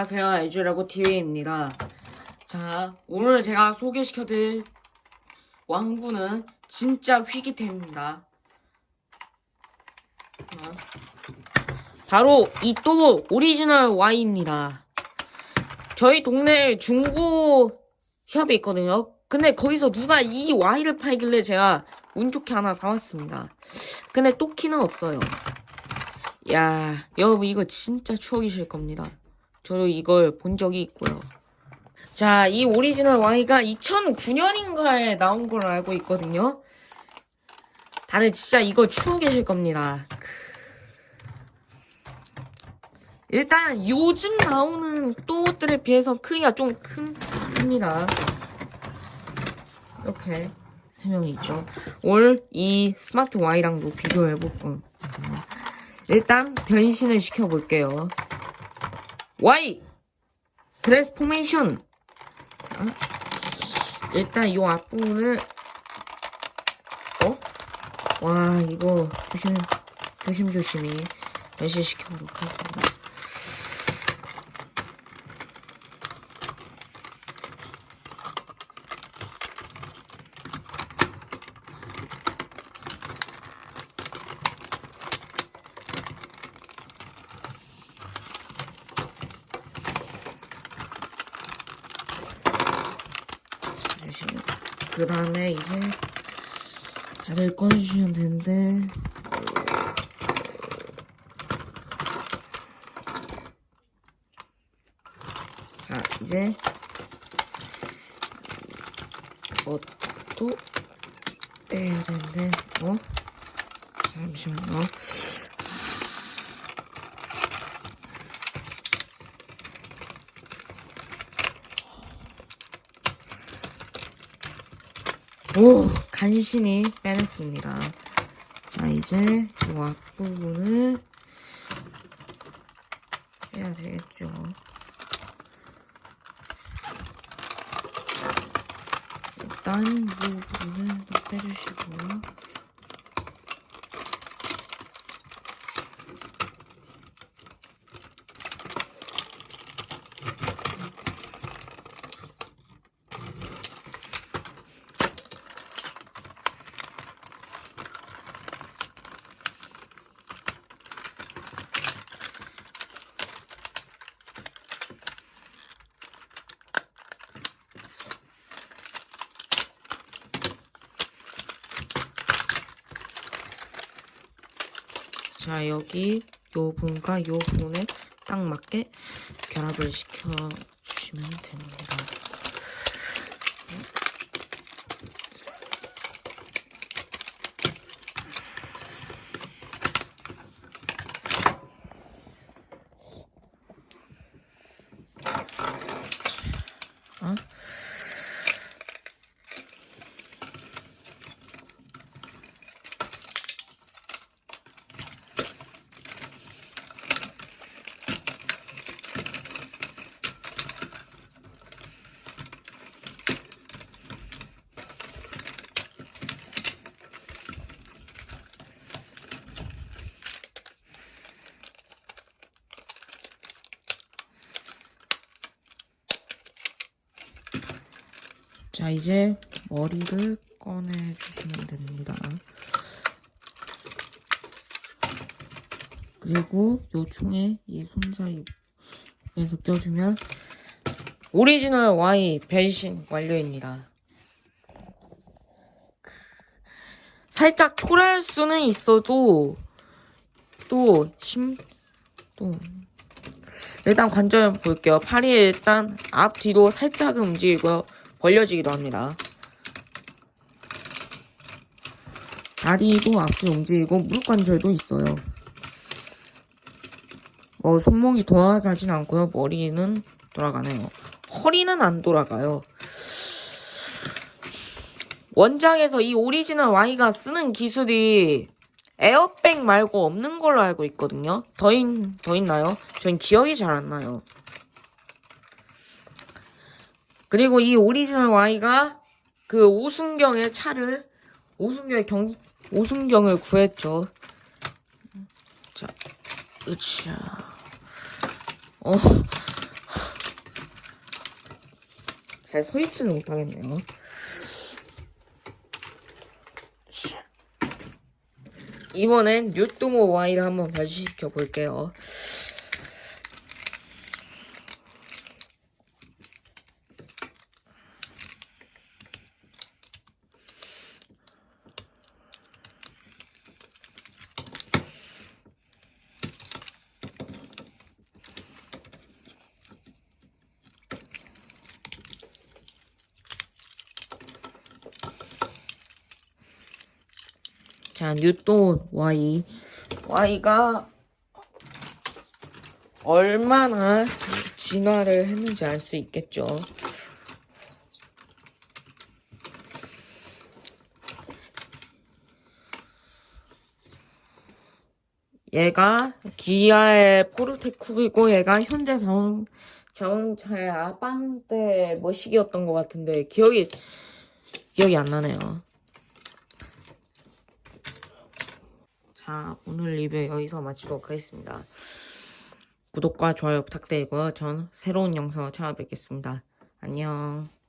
안녕하세요. 에주라고 TV입니다. 자 오늘 제가 소개시켜드릴 왕구는 진짜 휘기템입니다. 자, 바로 이또 오리지널 Y입니다. 저희 동네에 중고 샵이 있거든요. 근데 거기서 누가 이 Y를 팔길래 제가 운 좋게 하나 사왔습니다. 근데 또 키는 없어요. 야 여러분 이거 진짜 추억이실 겁니다 저도 이걸 본 적이 있고요. 자, 이 오리지널 Y가 2009년인가에 나온 걸로 알고 있거든요. 다들 진짜 이거 추워 계실 겁니다. 일단 요즘 나오는 또 옷들에 비해서 크기가 좀 큰, 큽니다. 이렇게 세 명이 있죠. 올 이 스마트 Y랑도 비교해볼 건. 일단 변신을 시켜볼게요. Y 트랜스포메이션 어? 일단 이 앞부분을 어? 와 이거 조심 조심조심히 변신시켜보도록 하겠습니다 그 다음에 이제 다들 꺼내주시면 되는데 자 이제 이것도 빼야 되는데 어? 잠시만요 오 간신히 빼냈습니다. 자 이제 이 앞부분을 빼야 되겠죠. 일단 이 부분을 또 빼주시고요 자 여기 요 부분과 요 부분에 딱 맞게 결합을 시켜 주시면 됩니다. 어? 자, 이제 머리를 꺼내주시면 됩니다. 그리고 요 총에 이 손잡이에서 껴주면 오리지널 Y 변신 완료입니다. 살짝 초라할 수는 있어도 또 심, 또 일단 관절 볼게요. 팔이 일단 앞 뒤로 살짝 움직이고요. 벌려지기도 합니다. 다리도 앞뒤 움직이고 무릎 관절도 있어요. 어, 손목이 돌아가진 않고요. 머리는 돌아가네요. 허리는 안 돌아가요. 원작에서 이 오리지널 Y가 쓰는 기술이 에어백 말고 없는 걸로 알고 있거든요. 더, 있, 더 있나요? 전 기억이 잘 안 나요. 그리고 이 오리지널 Y가 그 오순경의 차를 오순경의 경 오순경을 구했죠. 자, 으차. 어. 잘 서있지는 못하겠네요. 이번엔 뉴토모 Y를 한번 변시시켜 볼게요. 자, 뉴토 Y. Y가 얼마나 진화를 했는지 알 수 있겠죠. 얘가 기아의 포르테쿠이고 얘가 현재 자동, 자동차의 아반떼 머시기였던 것 같은데 기억이 기억이 안 나네요. 자, 오늘 리뷰 여기서 마치도록 하겠습니다. 구독과 좋아요 부탁드리고요. 전 새로운 영상으로 찾아뵙겠습니다. 안녕.